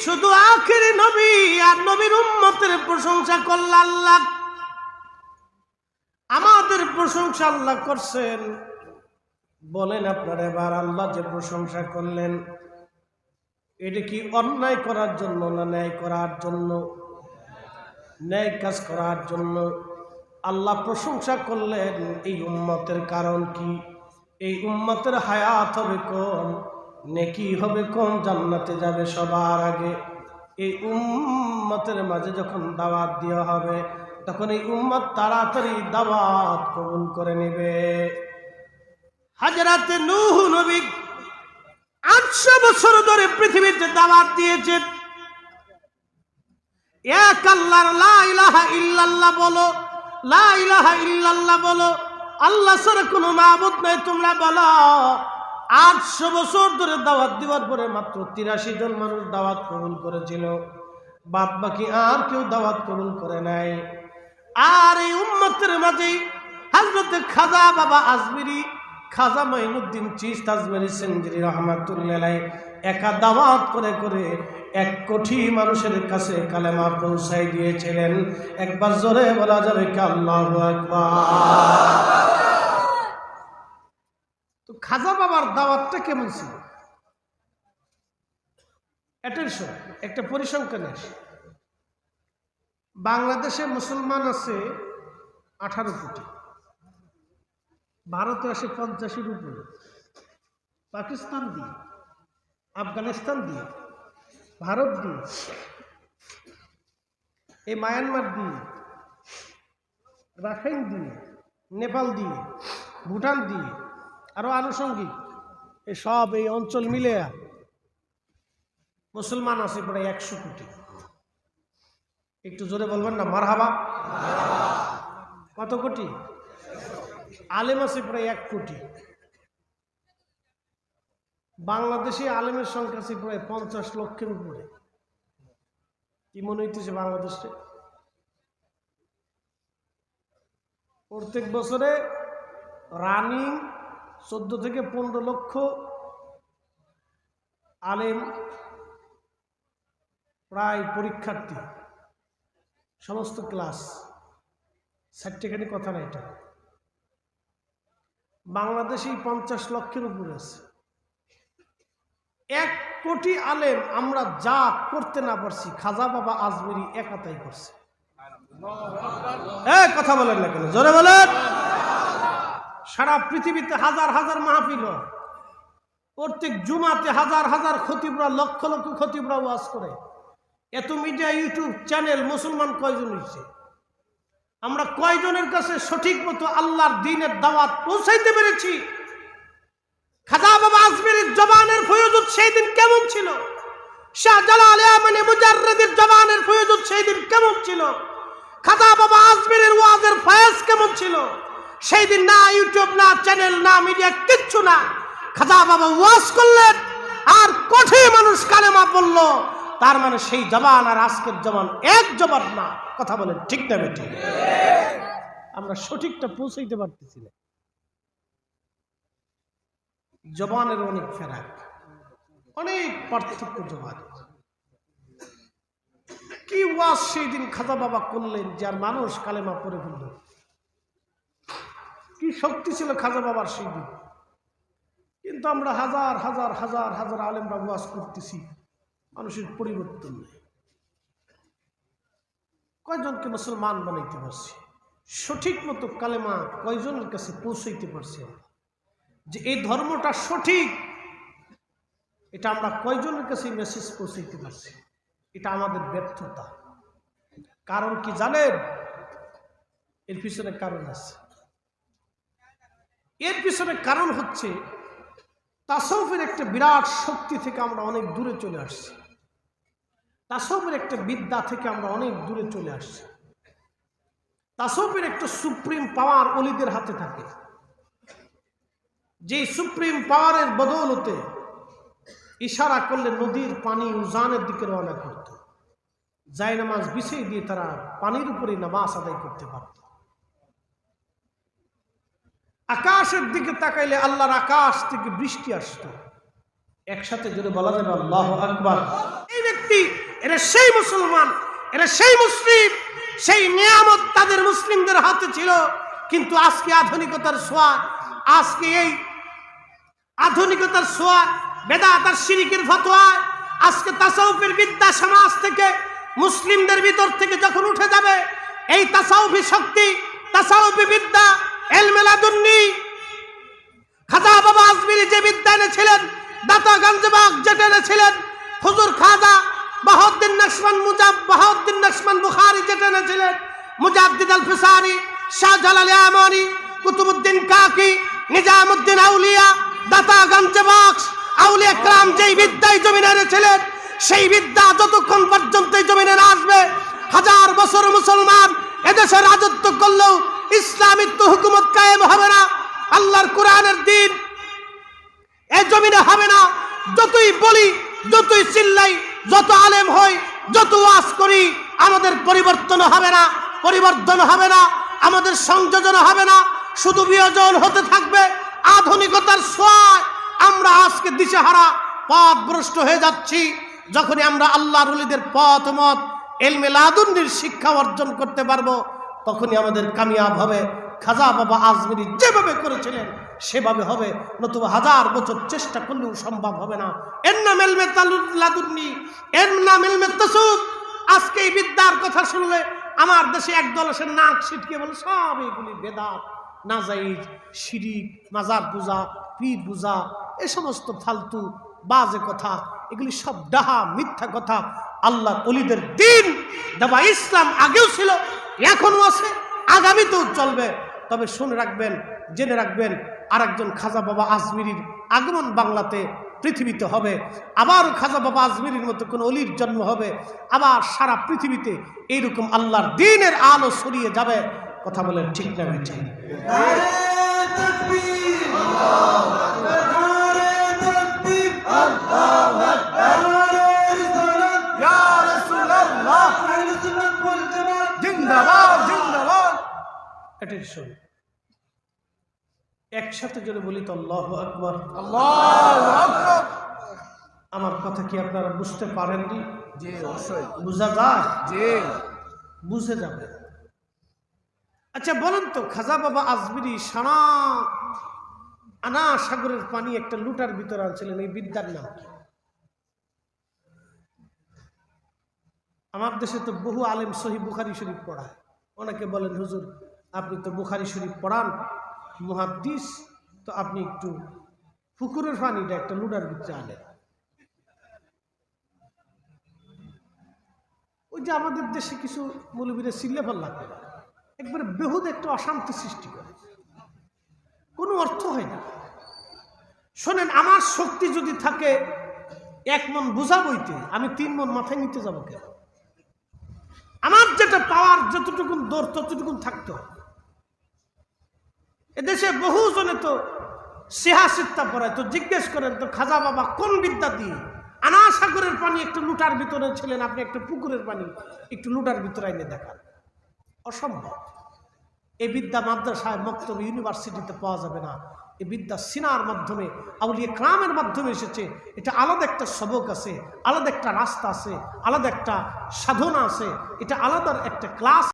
শুধু আখেরি নবী আর নবীর উম্মতের প্রশংসা করল আল্লাহ। আমাদের প্রশংসা আল্লাহ করছেন। বলেন আপনারা এবার আল্লাহ যে প্রশংসা করলেন, এটা কি অন্যায় করার জন্য না ন্যায় করার জন্য? ন্যায় কাজ করার জন্য আল্লাহ প্রশংসা করলেন। এই উম্মতের কারণ কি? এই উম্মতের হায়াত হবে কম নেকি হবে কম জান্নাতে যাবে সবার আগে? এই উম্মতের মাঝে যখন দাওয়াত দেওয়া হবে, তখন এই উম্মত তাড়াতাড়ি দাওয়াত কবুল করে নেবে। হাজারাতে নূহ নবী আটশো বছর ধরে পৃথিবীতে দাওয়াত দিয়েছে এক আল্লাহর লা ইলাহা ইল্লাল্লাহ বলো, লা ইলাহা ইল্লাল্লাহ বলো, আল্লাহ ছাড়া কোনো মাবুদ নাই, তোমরা বলো। আটশো বছর ধরে দাওয়াত দেওয়ার পরে মাত্র তিরাশি জন মানুষ দাওয়াত কবুল করেছিল। বাদ বাকি আর কেউ দাওয়াত কবুল করে নাই। আর এই উম্মতের মাঝেই হাজরতে খাজা বাবা আজমিরি, খাজা মাইনুদ্দিন চিস্ত আজমিরি সেঞ্জুরি রহমাতুল্লাহ একা দাওয়াত করে করে এক কোটি মানুষের কাছে কালেমা পৌঁছাই দিয়েছিলেন। একবার জোরে বলা যাবে কি আল্লাহু আকবার। তো খাজা বাবার দাওয়াতটা কেমন ছিল? অ্যাটেনশন একটা পরিসংখ্যান আসে। বাংলাদেশে মুসলমান আছে আঠারো কোটি। ভারতে আসে পঞ্চাশের উপরে পাকিস্তান দিয়ে, আফগানিস্তান দিয়ে, ভারত দিয়ে, এই মায়ানমার দিয়ে, রাখাইন দিয়ে, নেপাল দিয়ে, ভুটান দিয়ে আরও আনুষঙ্গিক। এই সব এই অঞ্চল মিলে মুসলমান আছে প্রায় একশো কোটি। একটু জোরে বলবেন না, মারহাবা? কত কোটি? আলেম আছে প্রায় এক কোটি। বাংলাদেশে আলেমের সংখ্যা আছে প্রায় পঞ্চাশ লক্ষের উপরে। কি মনে হইতেছে বাংলাদেশে? প্রত্যেক বছরে রানিং চোদ্দ থেকে পনেরো লক্ষ আলেম প্রায় পরীক্ষার্থী, সমস্ত ক্লাস। সার্টিফিকেটের কথা না এটা। বাংলাদেশেই পঞ্চাশ লক্ষের উপরে আছে। এক কোটি আলেম আমরা যা করতে না পারছি, খাজা বাবা আজমেরি একাতাই করছে। কথা বলেন না কেন? জোরে বলেন। সারা পৃথিবীতে হাজার হাজার মাহফিল হয়। প্রত্যেক জুমাতে হাজার হাজার খতিবরা, লক্ষ লক্ষ খতিবরা ওয়াজ করে। এত মিডিয়া ইউটিউব চ্যানেল মুসলমান কয়জন হয়েছে আমরা কয়জনের কাছে সঠিক মতো আল্লাহর দিনের দাওয়াত পৌঁছাইতে পেরেছি? খাজা বাবা আজমেরের জবানের ফয়জুদ সেই দিন কেমন ছিল? শাহজালাল মানে মুজাররদের জবানের ফয়জুদ সেই দিন কেমন ছিল? খাজা বাবা আজমেরের ওয়াজের ফয়েজ কেমন ছিল? সেই দিন না ইউটিউব, না চ্যানেল, না মিডিয়া, কিচ্ছু না। খাজা বাবা ওয়াজ করলেন, আর কোটি মানুষ কালেমা বলল, তার মানে সেই জবান আর আজকের জবান এক জবান না। কথা বলেন, ঠিক না বেঠিক? আমরা সঠিকটা পৌঁছাইতে পারতেছি না। জবানের অনেক ফেরাক, অনেক পার্থক্য জবান। কি ওয়াজ সেই দিন খাজা বাবা করলেন, যার মানুষ কালেমা পড়ে ফেলল? কি শক্তি ছিল খাজা বাবার সেই দিন? কিন্তু আমরা হাজার হাজার হাজার হাজার আলেমরা ওয়াজ করতেছি, মানুষের পরিবর্তন নেই। কয়জনকে মুসলমান বানাইতে পারছি? সঠিক মতো কালেমা কয়জনের কাছে পৌঁছাইতে পারছি আমরা? যে এই ধর্মটা সঠিক, এটা আমরা কয়জনের কাছে মেসেজ পৌঁছাইতে পারছি? এটা আমাদের ব্যর্থতা। কারণ কি জানেন? এর পিছনে কারণ আছে। এর পিছনে কারণ হচ্ছে তাসৌফের একটা বিরাট শক্তি থেকে আমরা অনেক দূরে চলে আসছি। তাসৌফের একটা বিদ্যা থেকে আমরা অনেক দূরে চলে আসছি। তাসৌফের একটা সুপ্রিম পাওয়ার অলিদের হাতে থাকে। যে সুপ্রিম পাওয়ারের বদৌলতে ইশারা করলে নদীর পানি উজানের দিকে রওনা করত। জায় নামাজ বিছিয়ে দিয়ে তারা পানির উপরে নামাজ আদায় করতে পারত। আকাশের দিকে তাকাইলে আল্লাহর আকাশ থেকে বৃষ্টি আসতো। একসাথে যদি বলা যাবে, আল্লাহ আকবার। এই ব্যক্তি, এরা সেই মুসলমান, এরা সেই মুসলিম, সেই নিয়ামত তাদের মুসলিমদের হাতে ছিল, কিন্তু আজকে আধুনিকতার ছোঁয়া, আজকে এই আধুনিকতার ছোঁয়া, বেদাত আর শিরিকের ফতোয়া, আজকে তাসাউফের বিদ্যা সমাজ থেকে, মুসলিমদের ভিতর থেকে যখন উঠে যাবে, এই তাসাউফি শক্তি, তাসাউফি বিদ্যা এলমেলাদুন্নি। খাজা বাবা আজমিরি যে বিদ্যা এনেছিলেন, দাতা গঞ্জবাগ যেটা এনেছিলেন, হুজুর খাজা বাহাউদ্দিন নকশমান মুজাব বাহাউদ্দিন নকশমান বুখারি যেটা এনেছিলেন, মুজাদ্দিদ আল ফিসারি শাহজালাল আমানি কুতুবুদ্দিন কাকি, নিজামুদ্দিন আউলিয়া, দাতা গঞ্জবাগ, আউলিয়া ক্রাম যেই বিদ্যায় জমিনে এনেছিলেন, সেই বিদ্যা যতক্ষণ পর্যন্ত জমিনে আসবে, হাজার বছর মুসলমান এদেশে রাজত্ব করলেও ইসলামিক তো হুকুমত কায়েম হবে না। আল্লাহর কোরআনের দিন এ জমিনে হবে না। যতই বলি, যতই চিল্লাই, যত আলেম হই, যত ওয়াজ করি, আমাদের পরিবর্তন হবে না, পরিবর্তন হবে না, আমাদের সংযোজন হবে না। শুধু বিয়োজন হতে থাকবে, আধুনিকতার সোয়ায় আমরা আজকে দিশেহারা পথ ভ্রষ্ট হয়ে যাচ্ছি। যখনই আমরা আল্লাহর উলিদের পথ মত এলমে লাদুন্নির শিক্ষা অর্জন করতে পারব তখনই আমাদের কামিয়াব হবে। খাজা বাবা আজমিরি যেভাবে করেছিলেন, সেভাবে হবে। নতুবা হাজার বছর চেষ্টা করলেও সম্ভব হবে না। এর নাম এলমে তালুদ লাদুন্নি, এর নাম এলমে তসুদ। আজকে এই বিদ্যার কথা শুনলে আমার দেশে একদল এসে নাক ছিটকে বলে, সব এইগুলি বেদাত, নাজাইজ, শিরিক, মাজার পূজা, পীর পূজা, এ সমস্ত ফালতু বাজে কথা। এগুলি সব ডাহা, মিথ্যা কথা। আল্লাহ অলিদের দিন দেবা ইসলাম আগেও ছিল এখনও আছে, আগামীতেও চলবে। তবে শুনে রাখবেন, জেনে রাখবেন, আরেকজন খাজা বাবা আজমিরির আগমন বাংলাতে পৃথিবীতে হবে। আবার খাজা বাবা আজমিরির মতো কোনো অলির জন্ম হবে। আবার সারা পৃথিবীতে এইরকম আল্লাহর দিনের আলো ছড়িয়ে যাবে। কথা বলেন ঠিক না ঠিক এটাই শোন একসাথে যদি বলি তো আল্লাহ আকবর। আমার কথা কি আপনারা বুঝতে পারেননি? বুঝা যায়? বুঝে যাবে। আচ্ছা বলেন তো খাজা বাবা আজমিরি সারা আনা সাগরের পানি একটা লুটার ভিতরে আনছিলেন এই বিদ্যার নাম কি? আমার দেশে তো বহু আলেম সহি বুখারি শরীফ পড়ায়। অনেকে বলেন হুজুর আপনি তো বুখারি শরীফ পড়ান, মুহাদ্দিস, তো আপনি একটু পুকুরের পানিটা একটা লুটার ভিতরে আনেন। ওই যে আমাদের দেশে কিছু মৌলবীরা সিল্লেফাল লাগে একবারে বেহুদ একটা অশান্তি সৃষ্টি করে। কোনো অর্থ হয় না। শোনেন, আমার শক্তি যদি থাকে, এক মন বোঝা বইতে, আমি তিন মন মাথায় নিতে যাব কেন? আমার যেটা পাওয়ার, যতটুকুন দৌড় ততটুকুন থাকতে হবে। এদেশে বহু জনে তো সেহা সিত্তা পড়ায় তো জিজ্ঞেস করেন, তো খাজা বাবা কোন বিদ্যা দিয়ে? আনা সাগরের পানি একটু লুটার ভিতরে ছিলেন, আপনি একটা পুকুরের পানি একটু লুটার ভিতরে এনে দেখান। অসম্ভব। এই বিদ্যা মাদ্রাসায় মক্তব ইউনিভার্সিটিতে পাওয়া যাবে না। এই বিদ্যা সিনার মাধ্যমে, আউলিয়া ক্রামের মাধ্যমে এসেছে। এটা আলাদা একটা সবক আছে, আলাদা একটা রাস্তা আছে, আলাদা একটা সাধনা আছে, এটা আলাদা একটা ক্লাস